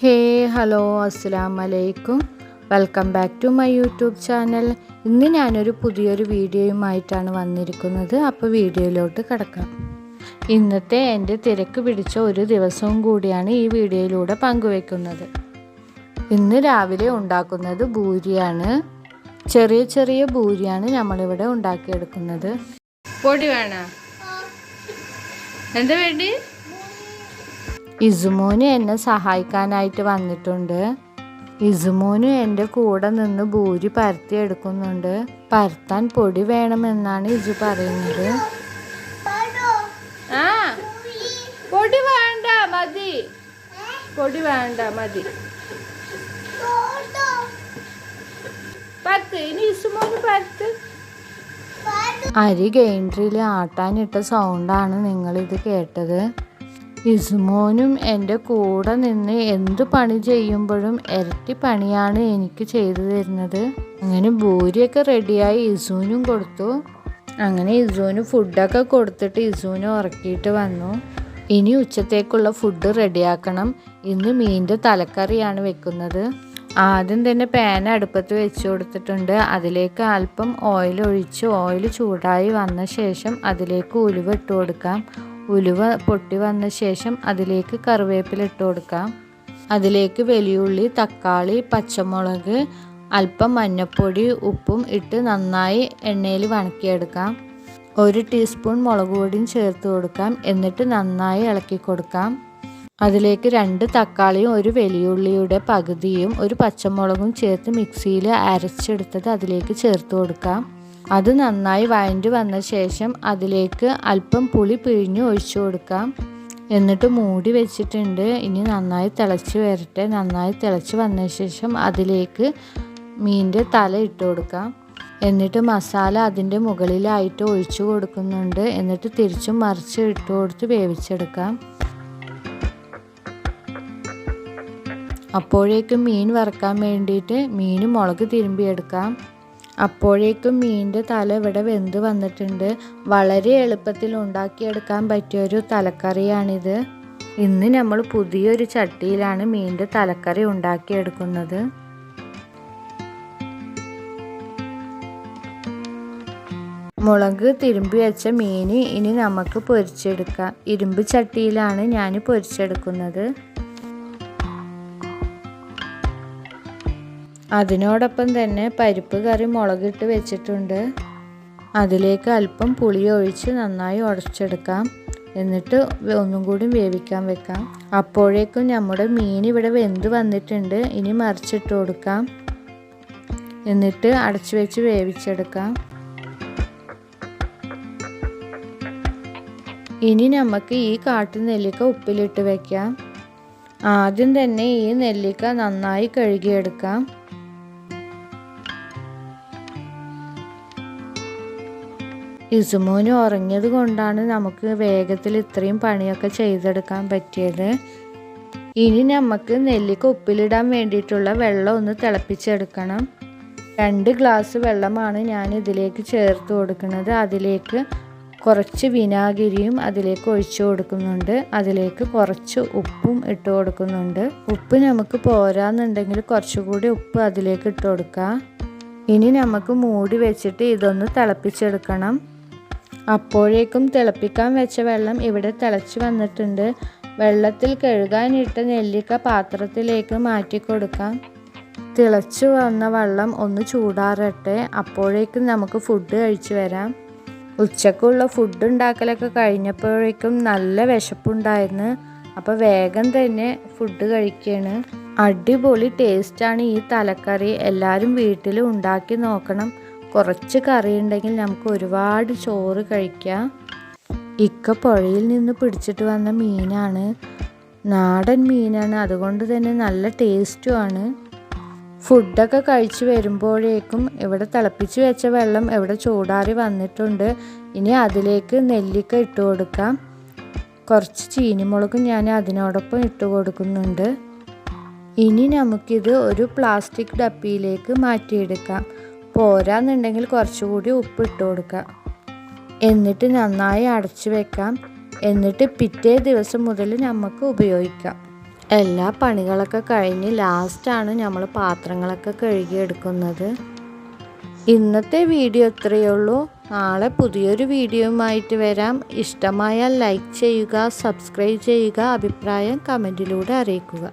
ഹേ hello അസ്സാം വലൈക്കും welcome back to my YouTube channel. ഇന്ന് ഞാനൊരു പുതിയൊരു വീഡിയോയുമായിട്ടാണ് വന്നിരിക്കുന്നത്. അപ്പോൾ വീഡിയോയിലോട്ട് കിടക്കാം. ഇന്നത്തെ എന്റെ തിരക്ക് പിടിച്ച ഒരു ദിവസവും കൂടിയാണ് ഈ വീഡിയോയിലൂടെ പങ്കുവെക്കുന്നത്. ഇന്ന് രാവിലെ ഉണ്ടാക്കുന്നത് ഭൂരിയാണ്. ചെറിയ ചെറിയ ഭൂരിയാണ് നമ്മളിവിടെ ഉണ്ടാക്കിയെടുക്കുന്നത്. പൊടി വേണോ? എന്താ വേണ്ടി? ഇസുമോന് എന്നെ സഹായിക്കാനായിട്ട് വന്നിട്ടുണ്ട്. ഇസുമോന് എന്റെ കൂടെ നിന്ന് ഭൂരി പരത്തി എടുക്കുന്നുണ്ട്. പരത്താൻ പൊടി വേണമെന്നാണ് ഇജു പറയുന്നത്. ആ പൊടി വേണ്ട മതി. പൊടി വേണ്ട മതി. പത്ത് ഇനി ഇസുമോന് പരത്ത്. അരി ഗെയിൻട്രിയിൽ ആട്ടാനിട്ട സൗണ്ടാണ് നിങ്ങളിത് കേട്ടത്. ഇസുമോനും എന്റെ കൂടെ നിന്ന് എന്ത് പണി ചെയ്യുമ്പോഴും ഇരട്ടി പണിയാണ് എനിക്ക് ചെയ്തു തരുന്നത്. അങ്ങനെ ഭൂരിയൊക്കെ റെഡിയായി ഇസുവിനും കൊടുത്തു. അങ്ങനെ ഇസുവിന് ഫുഡൊക്കെ കൊടുത്തിട്ട് ഇസൂനെ ഉറക്കിയിട്ട് വന്നു. ഇനി ഉച്ചത്തേക്കുള്ള ഫുഡ് റെഡിയാക്കണം. ഇന്ന് മീന്റെ തലക്കറിയാണ് വെക്കുന്നത്. ആദ്യം തന്നെ പാൻ അടുപ്പത്ത് വെച്ച് കൊടുത്തിട്ടുണ്ട്. അതിലേക്ക് അല്പം ഓയിൽ ഒഴിച്ച് ഓയിൽ ചൂടായി വന്ന ശേഷം അതിലേക്ക് ഉലുവ ഇട്ട് കൊടുക്കാം. ഉലുവ പൊട്ടി വന്ന ശേഷം അതിലേക്ക് കറിവേപ്പില ഇട്ട് കൊടുക്കാം. അതിലേക്ക് വലിയുള്ളി തക്കാളി പച്ചമുളക് അല്പം മഞ്ഞൾപ്പൊടി ഉപ്പും ഇട്ട് നന്നായി എണ്ണയിൽ വണക്കിയെടുക്കാം. ഒരു ടീസ്പൂൺ മുളക് പൊടിയും ചേർത്ത് കൊടുക്കാം. എന്നിട്ട് നന്നായി ഇളക്കി കൊടുക്കാം. അതിലേക്ക് രണ്ട് തക്കാളിയും ഒരു വലിയുള്ളിയുടെ പകുതിയും ഒരു പച്ചമുളകും ചേർത്ത് മിക്സിയിൽ അരച്ചെടുത്തത് അതിലേക്ക് ചേർത്ത് കൊടുക്കാം. അത് നന്നായി വഴണ്ടി വന്ന ശേഷം അതിലേക്ക് അല്പം പുളി പിഴിഞ്ഞ് ഒഴിച്ചു കൊടുക്കാം. എന്നിട്ട് മൂടി വെച്ചിട്ടുണ്ട്. ഇനി നന്നായി തിളച്ച് വരട്ടെ. നന്നായി തിളച്ച് വന്ന ശേഷം അതിലേക്ക് മീന്റെ തല ഇട്ട് കൊടുക്കാം. എന്നിട്ട് മസാല അതിന്റെ മുകളിലായിട്ട് ഒഴിച്ചു കൊടുക്കുന്നുണ്ട്. എന്നിട്ട് തിരിച്ചും മറിച്ച് ഇട്ട് കൊടുത്ത് വേവിച്ചെടുക്കാം. അപ്പോഴേക്കും മീൻ വറക്കാൻ വേണ്ടിയിട്ട് മീൻ മുളക് തിരുമ്പിയെടുക്കാം. അപ്പോഴേക്കും മീനിന്റെ തല ഇവിടെ വെന്ത് വന്നിട്ടുണ്ട്. വളരെ എളുപ്പത്തിൽ ഉണ്ടാക്കിയെടുക്കാൻ പറ്റിയൊരു തലക്കറിയാണിത്. ഇന്ന് നമ്മൾ പുതിയൊരു ചട്ടിയിലാണ് മീനിന്റെ തലക്കറി ഉണ്ടാക്കിയെടുക്കുന്നത്. മുളക് തിരുമ്പി വെച്ച മീൻ ഇനി നമുക്ക് പൊരിച്ചെടുക്കാം. ഇരുമ്പ് ചട്ടിയിലാണ് ഞാൻ പൊരിച്ചെടുക്കുന്നത്. അതിനോടൊപ്പം തന്നെ പരിപ്പ് കറി മുളകിട്ട് വെച്ചിട്ടുണ്ട്. അതിലേക്ക് അല്പം പുളി ഒഴിച്ച് നന്നായി ഉടച്ചെടുക്കാം. എന്നിട്ട് ഒന്നും കൂടി വേവിക്കാൻ വെക്കാം. അപ്പോഴേക്കും നമ്മുടെ മീൻ ഇവിടെ വെന്ത് വന്നിട്ടുണ്ട്. ഇനി മറിച്ചിട്ട് കൊടുക്കാം. എന്നിട്ട് അടച്ചു വെച്ച് വേവിച്ചെടുക്കാം. ഇനി നമുക്ക് ഈ കാട്ടു നെല്ലിക്ക ഉപ്പിലിട്ട് വയ്ക്കാം ആദ്യം തന്നെ ഈ നെല്ലിക്ക നന്നായി കഴുകിയെടുക്കാം. ഇസുമോന് ഉറങ്ങിയത് കൊണ്ടാണ് നമുക്ക് വേഗത്തിൽ ഇത്രയും പണിയൊക്കെ ചെയ്തെടുക്കാൻ പറ്റിയത്. ഇനി നമുക്ക് നെല്ലിക്ക ഉപ്പിലിടാൻ വേണ്ടിയിട്ടുള്ള വെള്ളം ഒന്ന് തിളപ്പിച്ചെടുക്കണം. രണ്ട് ഗ്ലാസ് വെള്ളമാണ് ഞാൻ ഇതിലേക്ക് ചേർത്ത് കൊടുക്കുന്നത്. അതിലേക്ക് കുറച്ച് വിനാഗിരിയും അതിലേക്ക് ഒഴിച്ചു കൊടുക്കുന്നുണ്ട്. അതിലേക്ക് കുറച്ച് ഉപ്പും ഇട്ട് കൊടുക്കുന്നുണ്ട്. ഉപ്പ് നമുക്ക് പോരാന്നുണ്ടെങ്കിൽ കുറച്ചുകൂടി ഉപ്പ് അതിലേക്ക് ഇട്ട് കൊടുക്കാം. ഇനി നമുക്ക് മൂടി വെച്ചിട്ട് ഇതൊന്ന് തിളപ്പിച്ചെടുക്കണം. അപ്പോഴേക്കും തിളപ്പിക്കാൻ വെച്ച വെള്ളം ഇവിടെ തിളച്ച് വന്നിട്ടുണ്ട്. വെള്ളത്തിൽ കഴുകാനിട്ട നെല്ലിക്ക പാത്രത്തിലേക്ക് മാറ്റി കൊടുക്കാം തിളച്ചു വന്ന വെള്ളം ഒന്ന് ചൂടാറട്ടെ അപ്പോഴേക്കും നമുക്ക് ഫുഡ് കഴിച്ചു വരാം. ഉച്ചക്കുള്ള ഫുഡ് ഉണ്ടാക്കലൊക്കെ കഴിഞ്ഞപ്പോഴേക്കും നല്ല വിശപ്പുണ്ടായിരുന്നു. അപ്പോൾ വേഗം തന്നെ ഫുഡ് കഴിക്കുകയാണ് അടിപൊളി ടേസ്റ്റാണ് ഈ തലക്കറി. എല്ലാവരും വീട്ടിൽ ഉണ്ടാക്കി നോക്കണം. കുറച്ച് കറി ഉണ്ടെങ്കിൽ നമുക്ക് ഒരുപാട് ചോറ് കഴിക്കാം. ഇക്ക പുഴയിൽ നിന്ന് പിടിച്ചിട്ട് വന്ന മീനാണ്. നാടൻ മീനാണ്. അതുകൊണ്ട് തന്നെ നല്ല ടേസ്റ്റുമാണ് ഫുഡൊക്കെ കഴിച്ച് വരുമ്പോഴേക്കും ഇവിടെ തിളപ്പിച്ച് വെച്ച വെള്ളം ഇവിടെ ചൂടാറി വന്നിട്ടുണ്ട്. ഇനി അതിലേക്ക് നെല്ലിക്ക ഇട്ട് കൊടുക്കാം. കുറച്ച് ചീനിമുളകും ഞാൻ അതിനോടൊപ്പം ഇട്ട് കൊടുക്കുന്നുണ്ട്. ഇനി നമുക്കിത് ഒരു പ്ലാസ്റ്റിക് ഡപ്പിയിലേക്ക് മാറ്റിയെടുക്കാം. പോരാന്നുണ്ടെങ്കിൽ കുറച്ചുകൂടി ഉപ്പ് ഇട്ട് കൊടുക്കുക. എന്നിട്ട് നന്നായി അടച്ചു വെക്കാം. എന്നിട്ട് പിറ്റേ ദിവസം മുതൽ നമുക്ക് ഉപയോഗിക്കാം. എല്ലാ പണികളൊക്കെ കഴിഞ്ഞ് ലാസ്റ്റാണ് നമ്മൾ പാത്രങ്ങളൊക്കെ കഴുകിയെടുക്കുന്നത്. ഇന്നത്തെ വീഡിയോ ഇത്രയേ ഉള്ളൂ. നാളെ പുതിയൊരു വീഡിയോയുമായിട്ട് വരാം. ഇഷ്ടമായാൽ ലൈക്ക് ചെയ്യുക സബ്സ്ക്രൈബ് ചെയ്യുക അഭിപ്രായം കമന്റിലൂടെ അറിയിക്കുക.